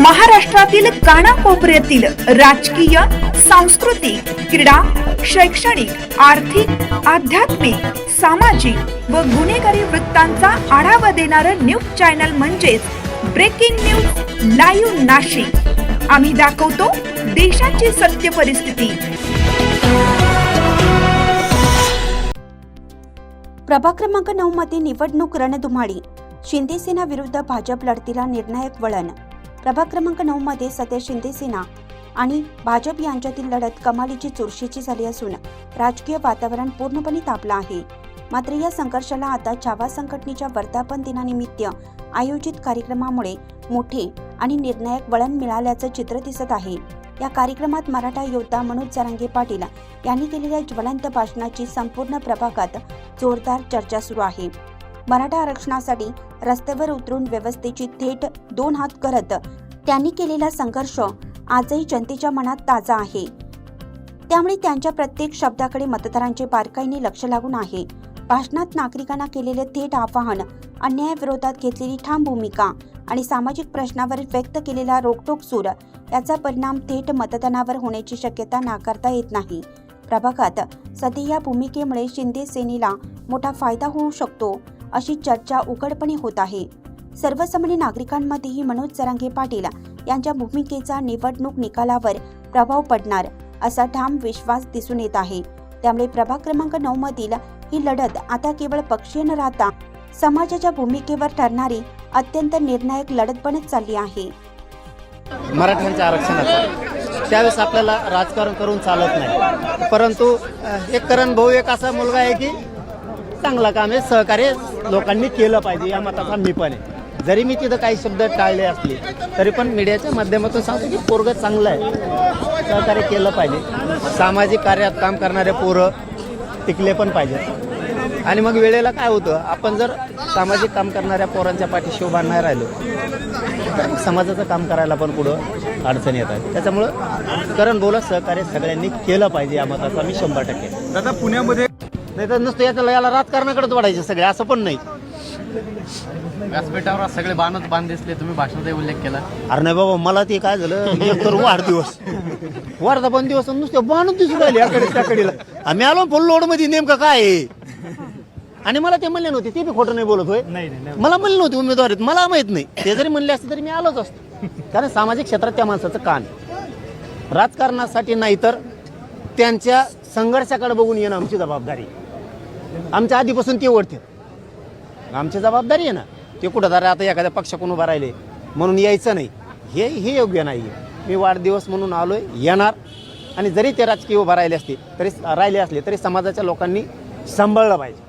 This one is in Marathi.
महाराष्ट्रातील कानाकोपऱ्यातील राजकीय सांस्कृतिक क्रीडा शैक्षणिक आर्थिक आध्यात्मिक सामाजिक व गुन्हेगारी वृत्तांचा आढावा देणारं न्यूज चॅनल म्हणजेच ब्रेकिंग न्यूज लाईव्ह नाशिक. आम्ही दाखवतो देशाची सत्य परिस्थिती. प्रभाग क्रमांक नऊ मध्ये निवडणूक रणधुमाळी. शिंदे सेना विरुद्ध भाजप लढतीला निर्णायक वळण. प्रभाग क्रमांक नऊ मध्ये शिंदे सेना आणि भाजप यांच्यातील लढत कमालीची चुरशीची झाली असून राजकीय वातावरण पूर्णपणे तापलं आहे. मात्र या संघर्षाला आता छावा संघटनेच्या वर्धापन दिनानिमित्त आयोजित कार्यक्रमामुळे मोठे आणि निर्णायक वळण मिळाल्याचं चित्र दिसत आहे. या कार्यक्रमात मराठा योद्धा मनोज जरांगे पाटील यांनी केलेल्या ज्वलंत भाषणाची संपूर्ण प्रभागात जोरदार चर्चा सुरू आहे. मराठा आरक्षणासाठी रस्त्यावर उतरून व्यवस्थेची थेट दोन हात करत त्यांनी केलेला संघर्ष आजही जनतेच्या मनात ताजा आहे. त्यामुळे त्यांच्या प्रत्येक शब्दाकडे मतदारांचे बारकाईने लक्ष लागून आहे. भाषणात नागरिकांना केलेले थेट आवाहन अन्यायाविरोधात घेतलेली ठाम भूमिका आणि सामाजिक प्रश्नावर व्यक्त केलेला रोकटोक सूर याचा परिणाम थेट मतदानावर होण्याची शक्यता नाकारता येत नाही. प्रभागात सध्या या भूमिकेमुळे शिंदे सेनेला मोठा फायदा होऊ शकतो. अशी चर्चा उघडपणे होत आहे. सर्वसामान्य नागरिकांमध्येही मनोज जरांगे पाटील यांच्या भूमिकेचा निवडणूक निकालावर प्रभाव पडणार असा ठाम विश्वास दिसून येत आहे. त्यामुळे प्रभाग क्रमांक नऊ मधील ही लढत आता केवळ पक्षीय न राहता समाजाच्या भूमिकेवर ठरणारी अत्यंत निर्णायक लढत बनत चालली आहे. मराठ्यांच्या आरक्षणाचा. त्यावेळेस आपल्याला राजकारण करून चालत नाही. परंतु एक करण भाऊ एक असा मुलगा आहे की चांगला काम आहे सहकार्य लोकांनी केलं पाहिजे या मताचा मी पण आहे. जरी मी तिथं काही शब्द टाळले असले तरी पण मीडियाच्या माध्यमातून सांगतो की पोरग चांगलं आहे. सहकार्य केलं पाहिजे. सामाजिक कार्यात काम करणारे पोरं टिकले पण पाहिजेत. आणि मग वेळेला काय होतं आपण जर सामाजिक काम करणाऱ्या पोरांच्या पाठीशी उभा नाही राहिलो तर मग समाजाचं काम करायला पण पुढं अडचणी येतात त्याच्यामुळं करण बोला सहकार्य सगळ्यांनी केलं पाहिजे या मताचा मी शंभर टक्के. दादा पुण्यामध्ये नाही तर नुसतं याचं याला राजकारणाकडेच वाढायचे सगळे असं पण नाही. व्यासपीठावर सगळे बाणच बांध दिसले तुम्ही भाषणाचा उल्लेख केला. अरे नाही बाबा मला ते काय झालं? एक तर वाढदिवस. वर्धापन दिवस आणि नुसते बाणून दिसून राहिले याकडे त्याकडेला. आम्ही आलो फुल लोडमध्ये नेमकं काय आहे? आणि मला ते म्हणले नव्हते ते बी खोटं नाही बोलत होय. मला म्हणले नव्हते उमेदवारीत मला माहीत नाही. ते जरी म्हणले असते तरी मी आलोच असतो. कारण सामाजिक क्षेत्रात त्या माणसाचं कान. राजकारणासाठी नाही तर त्यांच्या संघर्षाकडे बघून येणं आमची जबाबदारी आमच्या आधीपासून ते ओढते. आमची जबाबदारी आहे ना ते कुठं जरा आता एखाद्या पक्षाकडून उभा राहिले म्हणून यायचं नाही. हे हे योग्य नाही मी वाढदिवस म्हणून आलो आहे येणार. आणि जरी ते राजकीय उभा राहिले असते तरी राहिले असले तरी समाजाच्या लोकांनी सांभाळलं पाहिजे.